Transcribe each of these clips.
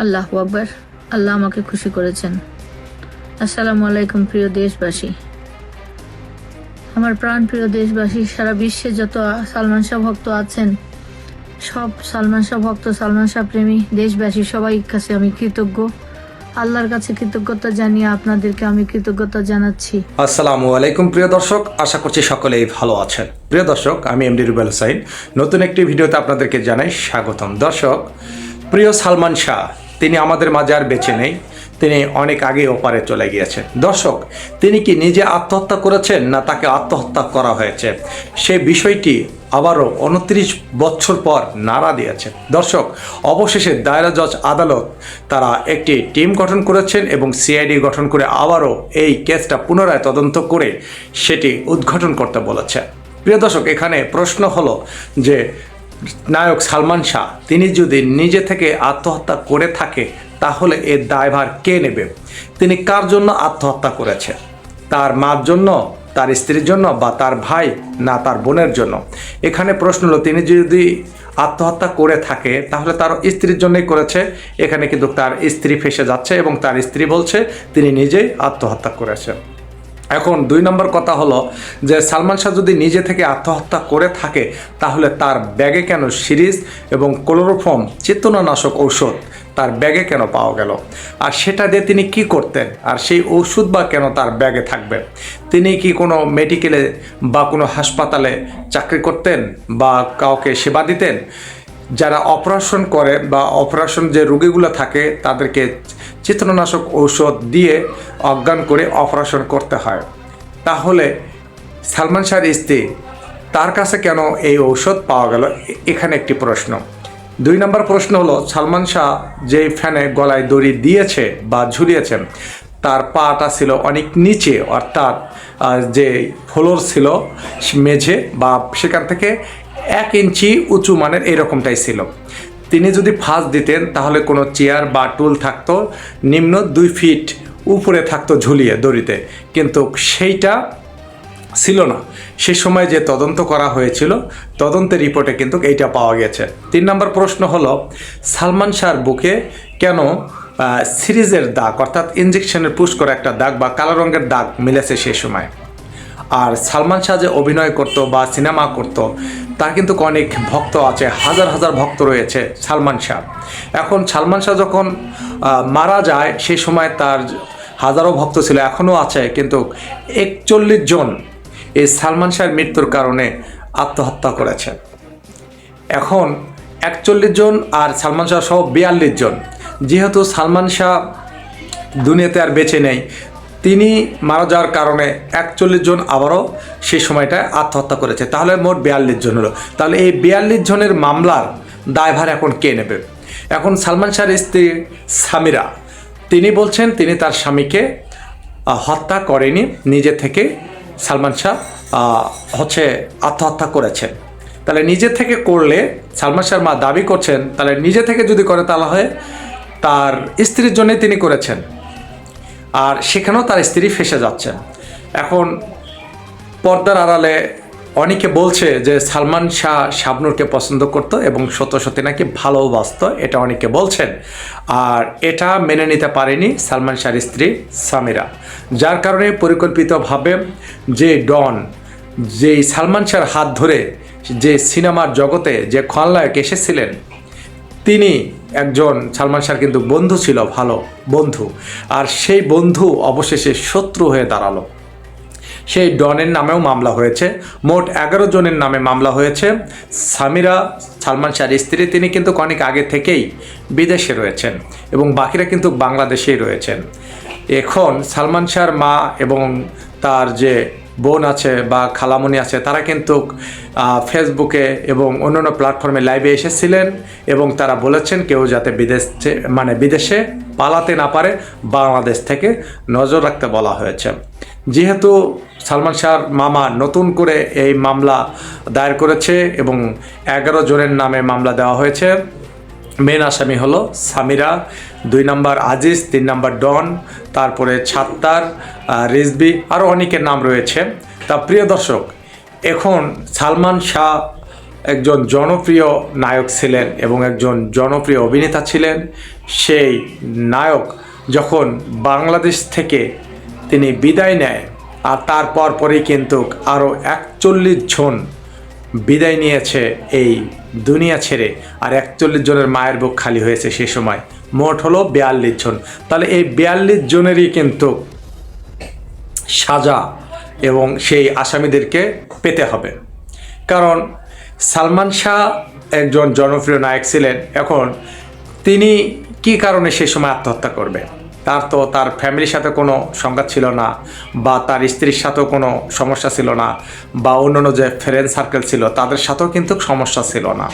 আল্লাহ আকবর। আল্লাহ আমাকে খুশি করেছেন। আসসালামু আলাইকুম প্রিয় দেশবাসী। আমার প্রাণ প্রিয় দেশবাসী, সারা বিশ্বে যত সালমান শাহ ভক্ত আছেন, সব সালমান শাহ ভক্ত, সালমান শাহ প্রেমী দেশবাসী, সবাই কাছে আমি কৃতজ্ঞ। আল্লাহর কাছে কৃতজ্ঞতা জানিয়ে আপনাদেরকে আমি কৃতজ্ঞতা জানাচ্ছি। আসসালামু আলাইকুম প্রিয় দর্শক, আশা করছি সকলেই ভালো আছেন। প্রিয় দর্শক, আমি এমডি রুবেল হুসাইন নতুন একটি ভিডিওতে আপনাদেরকে জানাই স্বাগতম। দর্শক, প্রিয় সালমান শাহ তিনি আমাদের মাঝে আর বেঁচে নেই। তিনি অনেক আগে ওপারে চলে গিয়েছেন। দর্শক, তিনি কি নিজে আত্মহত্যা করেছেন না তাকে আত্মহত্যা করা হয়েছে? সে বিষয়টি আবারও উনত্রিশ বছর পর নাড়া দিয়েছে। দর্শক, অবশেষে দায়রা জজ আদালত তারা একটি টিম গঠন করেছেন এবং সিআইডি গঠন করে আবারও এই কেসটা পুনরায় তদন্ত করে সেটি উদ্ঘাটন করতে বলেছে। প্রিয় দর্শক, এখানে প্রশ্ন হলো যে নায়ক সালমান শাহ, তিনি যদি নিজে থেকে আত্মহত্যা করে থাকে, তাহলে এর দায়ভার কে নেবে? তিনি কার জন্য আত্মহত্যা করেছে? তার মার জন্য, তার স্ত্রীর জন্য, বা তার ভাই, না তার বোনের জন্য? এখানে প্রশ্ন হলো, তিনি যদি আত্মহত্যা করে থাকে, তাহলে তার স্ত্রীর জন্যই করেছে। এখানে কিন্তু তার স্ত্রী ফেসে যাচ্ছে এবং তার স্ত্রী বলছে, তিনি নিজেই আত্মহত্যা করেছেন এখন দুই নম্বর কথা হলো যে সালমান শাহ যদি নিজে থেকে আত্মহত্যা করে থাকে, তাহলে তার ব্যাগে কেন সিরিজ এবং ক্লোরোফর্ম চেতনানাশক ঔষধ তার ব্যাগে কেন পাওয়া গেল? আর সেটা দিয়ে তিনি কি করতেন? আর সেই ওষুধ বা কেন তার ব্যাগে থাকবে? তিনি কি কোনো মেডিকেলে বা কোনো হাসপাতালে চাকরি করতেন বা কাউকে সেবা দিতেন? যারা অপারেশন করে বা অপারেশন যে রোগীগুলো থাকে, তাদেরকে চিত্রনাশক ঔষধ দিয়ে অজ্ঞান করে অপারেশন করতে হয়। তাহলে সালমান শাহর স্ত্রী, তার কাছে কেন এই ঔষধ পাওয়া গেল? এখানে একটি প্রশ্ন। দুই নম্বর প্রশ্ন হলো, সালমান শাহ যে ফ্যানে গলায় দড়ি দিয়েছে বা ঝুলিয়েছেন, তার পাটা ছিল অনেক নিচে, অর্থাৎ যে ফ্লোর ছিল মেঝে বা সেখান থেকে এক ইঞ্চি উঁচু মানের এরকমটাই ছিল। তিনি যদি ফাঁস দিতেন, তাহলে কোনো চেয়ার বা টুল থাকতো, নিম্ন দুই ফিট উপরে থাকতো ঝুলিয়ে দড়িতে। কিন্তু সেইটা ছিল না। সে সময় যে তদন্ত করা হয়েছিল, তদন্তের রিপোর্টে কিন্তু এইটা পাওয়া গেছে। তিন নম্বর প্রশ্ন হলো, সালমান শাহর বুকে কেন সিরিজের দাগ, অর্থাৎ ইঞ্জেকশনের পুশ একটা দাগ বা কালো রঙের দাগ মিলেছে সেই সময়? আর সালমান শাহ যে অভিনয় করত বা সিনেমা করত তার কিন্তু অনেক ভক্ত আছে, হাজার হাজার ভক্ত রয়েছে সালমান শাহ। এখন সালমান শাহ যখন মারা যায় সেই সময় তার হাজারো ভক্ত ছিল, এখনও আছে, কিন্তু একচল্লিশ জন এই সালমান শাহের মৃত্যুর কারণে আত্মহত্যা করেছে। এখন একচল্লিশ জন আর সালমান শাহ সহ বিয়াল্লিশ জন। যেহেতু সালমান শাহ দুনিয়াতে আর বেঁচে নেই তিনি মারা যাওয়ার কারণে একচল্লিশ জন আবারও সেই সময়টায় আত্মহত্যা করেছে। তাহলে মোট বিয়াল্লিশ জন হলো। তাহলে এই বিয়াল্লিশ জনের মামলার দায়ভার এখন কে নেবে? এখন সালমান শাহর স্ত্রী সামিরা। তিনি বলছেন, তিনি তার স্বামীকে হত্যা করেনি, নিজে থেকে সালমান শাহ হচ্ছে আত্মহত্যা করেছেন। তাহলে নিজে থেকে করলে, সালমান শাহর মা দাবি করছেন, তাহলে নিজে থেকে যদি করে তাহলে হয়, তার স্ত্রীর জন্যই তিনি করেছেন। আর সেখানেও তার স্ত্রী ফেসে যাচ্ছেন এখন পর্দার আড়ালে অনেকে বলছে যে সালমান শাহ শাবনুরকে পছন্দ করতো এবং সত্য সত্যি নাকি ভালোবাসত এটা অনেকে বলছেন। আর এটা মেনে নিতে পারেনি সালমান শাহর স্ত্রী সামিরা, যার কারণে পরিকল্পিতভাবে যে ডন যে সালমান শাহর হাত ধরে যে সিনেমার জগতে যে খলনায়ক এসেছিলেন, তিনি একজন সালমান শাহর কিন্তু বন্ধু ছিল, ভালো বন্ধু। আর সেই বন্ধু অবশেষে শত্রু হয়ে দাঁড়াল। সেই ডনের নামেও মামলা হয়েছে। মোট এগারো জনের নামে মামলা হয়েছে। সামিরা সালমান শাহর স্ত্রী, তিনি কিন্তু অনেক আগে থেকেই বিদেশে রয়েছেন এবং বাকিরা কিন্তু বাংলাদেশেই রয়েছেন। এখন সালমান শাহর মা এবং তার যে বোন আছে বা খালামণি আছে, তারা কিন্তু ফেসবুকে এবং অন্যান্য প্ল্যাটফর্মে লাইভে এসেছিলেন এবং তারা বলেছেন কেউ যাতে বিদেশ মানে বিদেশে পালাতে না পারে, বাংলাদেশ থেকে নজর রাখতে বলা হয়েছে। যেহেতু সালমান শাহর মামা নতুন করে এই মামলা দায়ের করেছে এবং এগারো জনের নামে মামলা দেওয়া হয়েছে মেন আসামি হলো সামিরা, দুই নাম্বার আজিজ, তিন নাম্বার ডন, তারপরে ছাত্তার রিজবি আরও অনেকের নাম রয়েছে। তা প্রিয় দর্শক, এখন সালমান শাহ একজন জনপ্রিয় নায়ক ছিলেন এবং একজন জনপ্রিয় অভিনেতা ছিলেন। সেই নায়ক যখন বাংলাদেশ থেকে তিনি বিদায় নেয়, আর তারপর পরেই কিন্তু আরও একচল্লিশ জন বিদায় নিয়েছে এই দুনিয়া ছেড়ে। আর একচল্লিশ জনের মায়ের বুক খালি হয়েছে সে সময়। মোট হলো বিয়াল্লিশ জন। তাহলে এই বিয়াল্লিশ জনেরই কিন্তু সাজা এবং সেই আসামিদেরকে পেতে হবে। কারণ সালমান শাহ একজন জনপ্রিয় নায়ক ছিলেন। এখন তিনি কি কারণে সে সময় আত্মহত্যা করবে? তার তো তার ফ্যামিলির সাথে কোনো সংঘাত ছিল না, বা তার স্ত্রীর সাথেও কোনো সমস্যা ছিল না, বা অন্যান্য যে ফ্রেন্ড সার্কেল ছিল, তাদের সাথেও কিন্তু সমস্যা ছিল না।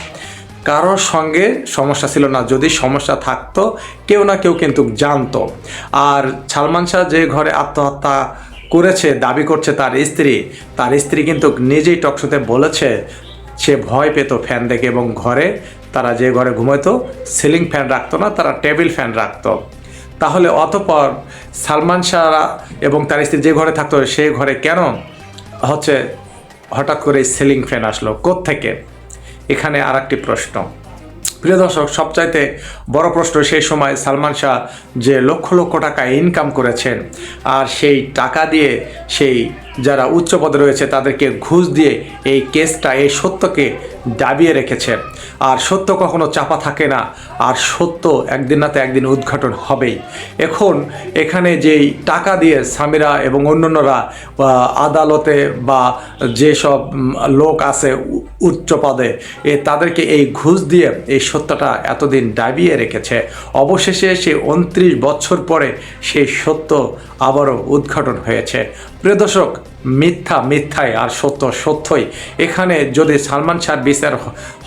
কারোর সঙ্গে সমস্যা ছিল না, যদি সমস্যা থাকতো, কেউ না কেউ কিন্তু জানতো। আর সালমান শাহ যে ঘরে আত্মহত্যা করেছে, দাবি করছে তার স্ত্রী তার স্ত্রী কিন্তু নিজেই টকশোতে বলেছে, সে ভয় পেত ফ্যান দেখে এবং ঘরে তারা যে ঘরে ঘুমাইতো সিলিং ফ্যান রাখতো না, তারা টেবিল ফ্যান রাখতো। তাহলে অতপর সালমান শাহরা এবং তার স্ত্রী যে ঘরে থাকতো সেই ঘরে কেন হচ্ছে হঠাৎ করে সেলিং ফ্যান আসলো? থেকে এখানে আর একটি প্রশ্ন। প্রিয় দর্শক, সবচাইতে বড় প্রশ্ন সেই সময় সালমান শাহ যে লক্ষ লক্ষ টাকা ইনকাম করেছেন আর সেই টাকা দিয়ে সেই যারা উচ্চ পদে রয়েছে তাদেরকে ঘুষ দিয়ে এই কেসটা, এই সত্যকে দাবিয়ে রেখেছে। আর সত্য কখনো চাপা থাকে না, আর সত্য একদিন না তো একদিন উদ্ঘাটন হবেই। এখন এখানে যেই টাকা দিয়ে সামিরা এবং অন্যান্যরা আদালতে বা যেসব লোক আছে উচ্চ পদে, এ তাদেরকে এই ঘুষ দিয়ে এই সত্যটা এতদিন দাবিয়ে রেখেছে। অবশেষে সে উনত্রিশ বছর পরে সেই সত্য আবারও উদ্ঘাটন হয়েছে। প্রিয় দর্শক মিথ্যা, মিথ্যায় আর সত্য, সত্যই। এখানে যদি সালমান শাহর বিচার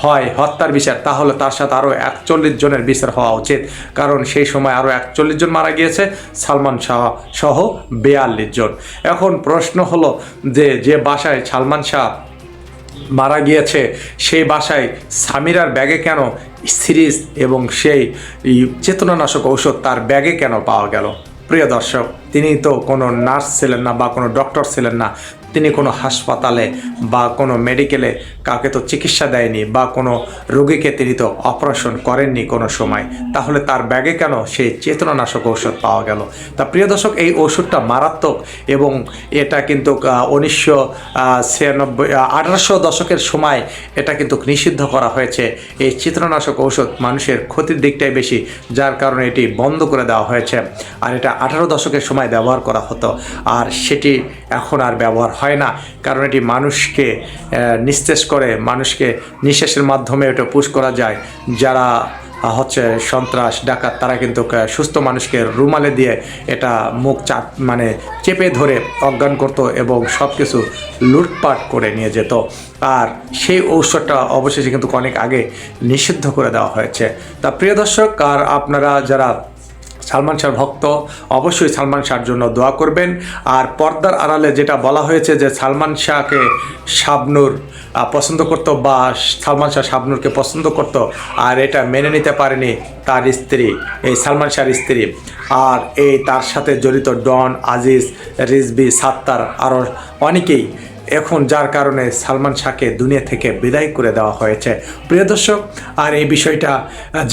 হয়, হত্যার বিচার, তাহলে তার সাথে আরও একচল্লিশ জনের বিচার হওয়া উচিত। কারণ সেই সময় আরও একচল্লিশ জন মারা গিয়েছে, সালমান শাহ সহ বেয়াল্লিশ জন। এখন প্রশ্ন হলো যে যে বাসায় সালমান শাহ মারা গিয়েছে, সেই বাসায় সামিরার ব্যাগে কেন সিরিজ এবং সেই চেতনানাশক ঔষধ তার ব্যাগে কেন পাওয়া গেল? প্রিয় দর্শক তিনি তো কোনো নার্স ছিলেন না বা কোনো ডক্টর ছিলেন না। তিনি কোনো হাসপাতালে বা কোনো মেডিকেলে কাউকে তো চিকিৎসা দেয়নি বা কোনো রোগীকে তিনি তো অপারেশন করেননি কোনো সময়, তাহলে তার ব্যাগে কেন সেই চেতনানাশক ঔষধ পাওয়া গেল? তা প্রিয় দর্শক, এই ওষুধটা মারাত্মক এবং এটা কিন্তু উনিশশো ছিয়ানব্বই আঠারোশো দশকের সময় এটা কিন্তু নিষিদ্ধ করা হয়েছে। এই চিত্রনাশক ঔষধ মানুষের ক্ষতির দিকটাই বেশি, যার কারণে এটি বন্ধ করে দেওয়া হয়েছে। আর এটা আঠারো দশকের সময় ব্যবহার করা হতো, আর সেটি এখন আর ব্যবহার হয় না। কারণ এটি মানুষকে নিঃশেষ করে, মানুষকে নিঃশ্বাসের মাধ্যমে এটা পুশ করা যায়। যারা হচ্ছে সন্ত্রাস, ডাকাত, তারা কিন্তু সুস্থ মানুষকে রুমালে দিয়ে এটা মুখ চাপ মানে চেপে ধরে অজ্ঞান করত এবং সব কিছু লুটপাট করে নিয়ে যেত। আর সেই ঔষধটা অবশেষে কিন্তু অনেক আগে নিষিদ্ধ করে দেওয়া হয়েছে। তা প্রিয় দর্শক, আর আপনারা যারা সালমান শাহর ভক্ত, অবশ্যই সালমান শাহর জন্য দোয়া করবেন। আর পর্দার আড়ালে যেটা বলা হয়েছে যে সালমান শাহকে শাবনুর পছন্দ করত বা সালমান শাহ শাবনুরকে পছন্দ করত, আর এটা মেনে নিতে পারেনি তার স্ত্রী, এই সালমান শাহর স্ত্রী। আর এই তার সাথে জড়িত ডন, আজিজ রিজবি সাত্তার আরও অনেকেই এখন যার কারণে সালমান শাহকে দুনিয়া থেকে বিদায় করে দেওয়া হয়েছে। প্রিয় দর্শক, আর এই বিষয়টা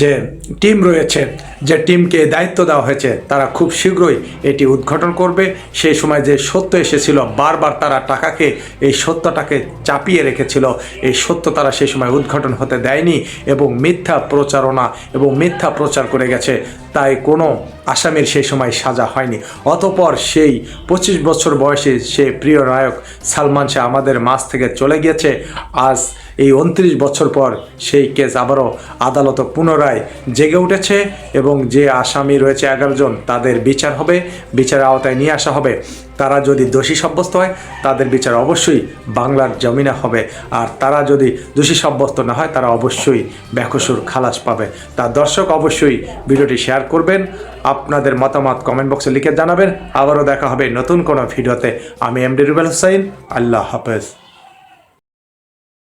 যে টিম রয়েছে, যে টিমকে দায়িত্ব দেওয়া হয়েছে, তারা খুব শীঘ্রই এটি উদ্ঘাটন করবে। সেই সময় যে সত্য এসেছিল, বারবার তারা টাকাকে, এই সত্যটাকে চাপিয়ে রেখেছিল। এই সত্য তারা সেই সময় উদ্ঘাটন হতে দেয়নি এবং মিথ্যা প্রচারণা এবং মিথ্যা প্রচার করে গেছে। তাই কোনো আসামির সেই সময় সাজা হয়নি। অতপর সেই পঁচিশ বছর বয়সে সে প্রিয় নায়ক সালমান শাহ আমাদের মাছ থেকে চলে গিয়েছে। আজ এই উনত্রিশ বছর পর সেই কেস আবারও আদালত পুনরায় জেগে উঠেছে এবং যে আসামি রয়েছে এগারো জন, তাদের বিচার হবে। বিচার আওতায় নিয়ে আসা হবে। তারা যদি দোষী সাব্যস্ত হয়, তাদের বিচার অবশ্যই বাংলার জমিনে হবে। আর তারা যদি দোষী সাব্যস্ত না হয়, তারা অবশ্যই ব্যাকসুর খালাস পাবে। তা দর্শক, অবশ্যই ভিডিওটি শেয়ার করবেন। আপনাদের মতামত কমেন্ট বক্সে লিখে জানাবেন। আবারও দেখা হবে নতুন কোনো ভিডিওতে। আমি এম ডি রুবেল হোসাইন আল্লাহ হাফেজ।